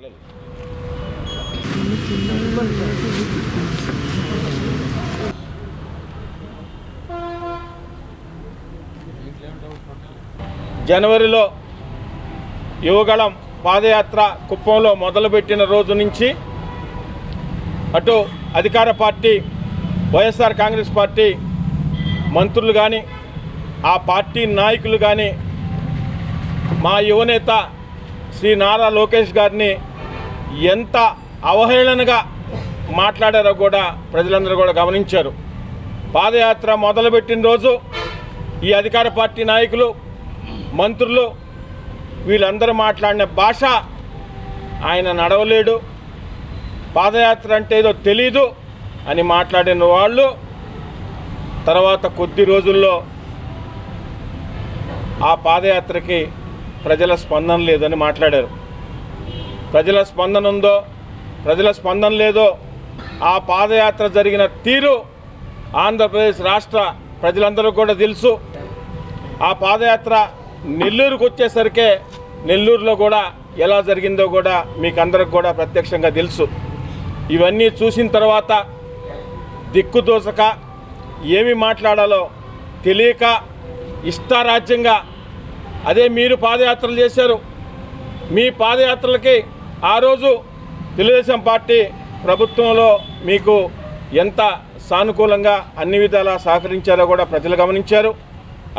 జనవరిలో యువగళం పాదయాత్ర కుప్పంలో మొదలుపెట్టిన రోజు నుంచి అటు అధికార పార్టీ వైఎస్ఆర్ కాంగ్రెస్ పార్టీ మంత్రులు కానీ ఆ పార్టీ నాయకులు కానీ మా యువనేత శ్రీ నారా లోకేష్ గారిని ఎంత అవహేళనగా మాట్లాడారో కూడా ప్రజలందరూ కూడా గమనించారు. పాదయాత్ర మొదలుపెట్టిన రోజు ఈ అధికార పార్టీ నాయకులు మంత్రులు వీళ్ళందరూ మాట్లాడిన భాష ఆయన నడవలేడు. పాదయాత్ర అంటే ఏదో తెలీదు అని మాట్లాడిన వాళ్ళు తర్వాత కొద్ది రోజుల్లో ఆ పాదయాత్రకి ప్రజల స్పందన లేదని మాట్లాడారు. ప్రజల స్పందన ఉందో ప్రజల స్పందన లేదో ఆ పాదయాత్ర జరిగిన తీరు ఆంధ్రప్రదేశ్ రాష్ట్ర ప్రజలందరూ కూడా తెలుసు. ఆ పాదయాత్ర నెల్లూరుకు వచ్చేసరికే నెల్లూరులో కూడా ఎలా జరిగిందో కూడా మీకు అందరికి కూడా ప్రత్యక్షంగా తెలుసు. ఇవన్నీ చూసిన తర్వాత దిక్కుదోసక ఏమి మాట్లాడాలో తెలియక ఇష్టారాజ్యంగా అదే మీరు పాదయాత్రలు చేశారు. మీ పాదయాత్రలకి ఆ రోజు తెలుగుదేశం పార్టీ ప్రభుత్వంలో మీకు ఎంత సానుకూలంగా అన్ని విధాలా సహకరించారో కూడా ప్రజలు గమనించారు.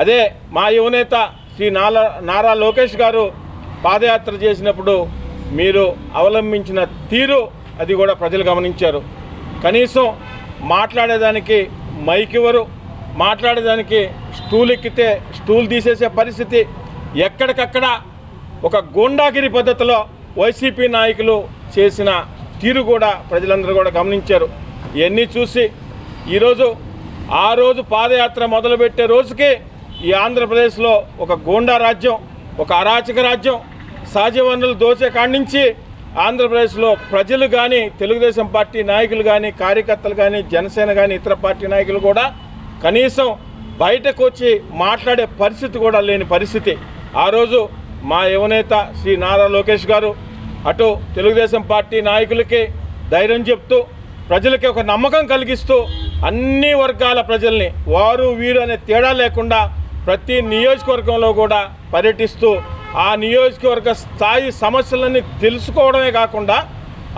అదే మా యువనేత శ్రీ నారా నారా లోకేష్ గారు పాదయాత్ర చేసినప్పుడు మీరు అవలంబించిన తీరు అది కూడా ప్రజలు గమనించారు. కనీసం మాట్లాడేదానికి మైక్ ఇవ్వరు మాట్లాడేదానికి స్టూల్ ఎక్కితే స్టూల్ తీసేసే పరిస్థితి ఎక్కడికక్కడ ఒక గూండాగిరి పద్ధతిలో వైసీపీ నాయకులు చేసిన తీరు కూడా ప్రజలందరూ కూడా గమనించారు. ఇవన్నీ చూసి ఈరోజు ఆ రోజు పాదయాత్ర మొదలుపెట్టే రోజుకి ఈ ఆంధ్రప్రదేశ్లో ఒక గూండా రాజ్యం ఒక అరాచక రాజ్యం సహజ వనరులు దోచే కాడి నుంచి ఆంధ్రప్రదేశ్లో ప్రజలు కానీ తెలుగుదేశం పార్టీ నాయకులు కానీ కార్యకర్తలు కానీ జనసేన కానీ ఇతర పార్టీ నాయకులు కూడా కనీసం బయటకు వచ్చి మాట్లాడే పరిస్థితి కూడా లేని పరిస్థితి. ఆ రోజు మా యువనేత శ్రీ నారా లోకేష్ గారు అటు తెలుగుదేశం పార్టీ నాయకులకి ధైర్యం చెప్తూ ప్రజలకి ఒక నమ్మకం కలిగిస్తూ అన్ని వర్గాల ప్రజల్ని వారు వీరు అనే తేడా లేకుండా ప్రతి నియోజకవర్గంలో కూడా పర్యటిస్తూ ఆ నియోజకవర్గ స్థాయి సమస్యలన్నీ తెలుసుకోవడమే కాకుండా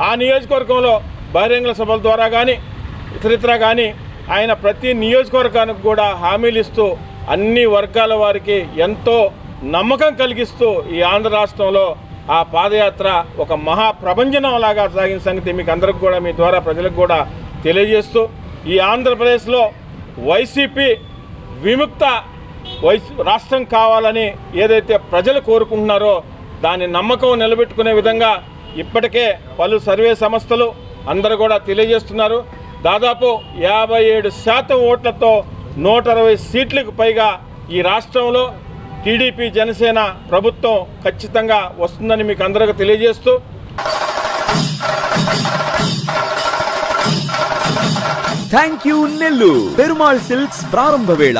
ఆ నియోజకవర్గంలో బహిరంగ సభల ద్వారా కానీ ఇతరితర కానీ ఆయన ప్రతి నియోజకవర్గానికి కూడా హామీలు ఇస్తూ అన్ని వర్గాల వారికి ఎంతో నమ్మకం కలిగిస్తూ ఈ ఆంధ్ర రాష్ట్రంలో ఆ పాదయాత్ర ఒక మహా లాగా సాగిన సంగతి మీకు అందరికి కూడా మీ ద్వారా ప్రజలకు కూడా తెలియజేస్తూ ఈ ఆంధ్రప్రదేశ్లో వైసీపీ విముక్త వైస్ రాష్ట్రం కావాలని ఏదైతే ప్రజలు కోరుకుంటున్నారో దాని నమ్మకం నిలబెట్టుకునే విధంగా ఇప్పటికే పలు సర్వే సంస్థలు అందరూ కూడా తెలియజేస్తున్నారు. దాదాపు యాభై ఏడు శాతం ఓట్లతో నూట అరవై సీట్లకు పైగా ఈ రాష్ట్రంలో టీడీపీ జనసేన ప్రభుత్వం ఖచ్చితంగా వస్తుందని మీకు అందరికీ తెలియజేస్తూ thank you Nellore Perumal silks ప్రారంభ వేళ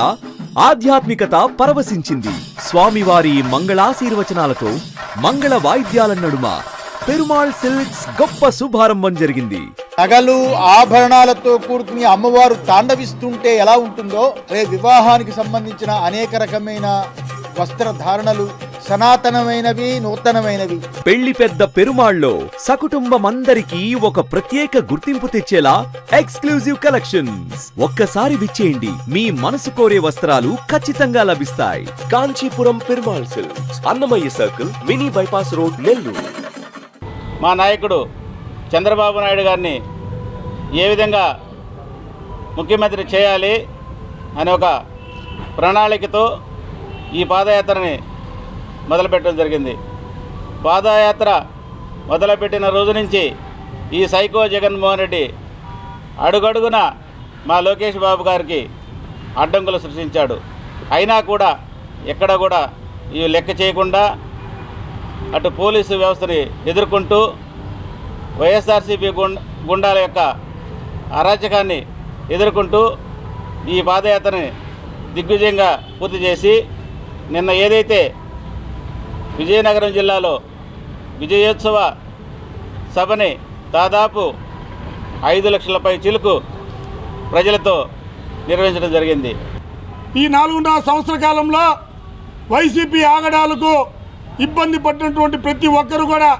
ఆధ్యాత్మికత పరవశించింది. స్వామివారి మంగళాశీర్వచనాలతో మంగళ వాయిద్యాల నడుమ పెరుమాళ్ సిల్క్స్ గొప్ప శుభారంభం జరిగింది. నగలు ఆభరణాలతో కూడుకుని అమ్మవారు తాండవిస్తుంటే ఎలా ఉంటుందో రే వివాహానికి సంబంధించిన అనేక రకమైన వస్త్రధారణలు సనాతనమైనవి నూతనమైనవి. పెళ్ళి పెద్ద పెరుమాళ్ళో సకుటుంబమందరికీ ఒక ప్రత్యేక గుర్తింపు తెచ్చేలా ఎక్స్క్లూజివ్ కలెక్షన్స్. ఒక్కసారి విచ్చేయండి. మీ మనసు కోరే వస్త్రాలు ఖచ్చితంగా లభిస్తాయి. Kanchipuram Perumal silks Annamayya circle mini bypass road Nellore. మా నాయకుడు చంద్రబాబు నాయుడు గారిని ఏ విధంగా ముఖ్యమంత్రి చేయాలి అనే ఒక ప్రణాళికతో ఈ పాదయాత్రని మొదలుపెట్టడం జరిగింది. పాదయాత్ర మొదలుపెట్టిన రోజు నుంచి ఈ సైకో జగన్మోహన్ రెడ్డి అడుగడుగున మా లోకేష్ బాబు గారికి అడ్డంకులు సృష్టించాడు. అయినా కూడా ఎక్కడ కూడా ఇవి లెక్క చేయకుండా అటు పోలీసు వ్యవస్థని ఎదుర్కొంటూ వైఎస్ఆర్సీపీ గుండాల యొక్క అరాచకాన్ని ఎదుర్కొంటూ ఈ పాదయాత్రని దిగ్విజయంగా పూర్తి చేసి నిన్న ఏదైతే విజయనగరం జిల్లాలో విజయోత్సవ సభని దాదాపు ఐదు లక్షలపై చిలుకు ప్రజలతో నిర్వహించడం జరిగింది. ఈ నాలుగున్నర సంవత్సర కాలంలో వైసీపీ ఆగడాలకు ఇబ్బంది పడినటువంటి ప్రతి ఒక్కరు కూడా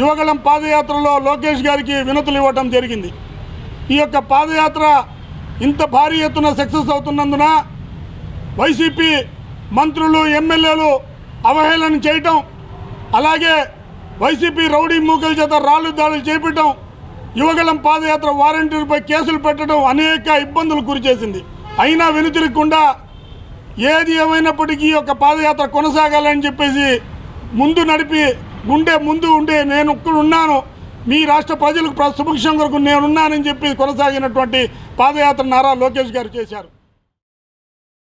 యువగలం పాదయాత్రలో లోకేష్ గారికి వినతులు ఇవ్వడం జరిగింది. ఈ యొక్క పాదయాత్ర ఇంత భారీ ఎత్తున సక్సెస్ అవుతున్నందున వైసీపీ మంత్రులు ఎమ్మెల్యేలు అవహేళన చేయటం అలాగే వైసీపీ రౌడీ మూకల చేత రాళ్ళు దాడులు చేపట్టడం యువగలం పాదయాత్ర వారంటీలపై కేసులు పెట్టడం అనేక ఇబ్బందులు గురిచేసింది అయినా వెనుతిరగకుండా ఏది ఏమైనప్పటికీ ఒక యొక్క పాదయాత్ర కొనసాగాలని చెప్పేసి ముందు నడిపి గుండె ముందు ఉండే నేను ఇక్కడ ఉన్నాను. మీ రాష్ట్ర ప్రజలకు సుభిక్షం కొరకు నేనున్నానని చెప్పి కొనసాగినటువంటి పాదయాత్ర నారా లోకేష్ గారు చేశారు.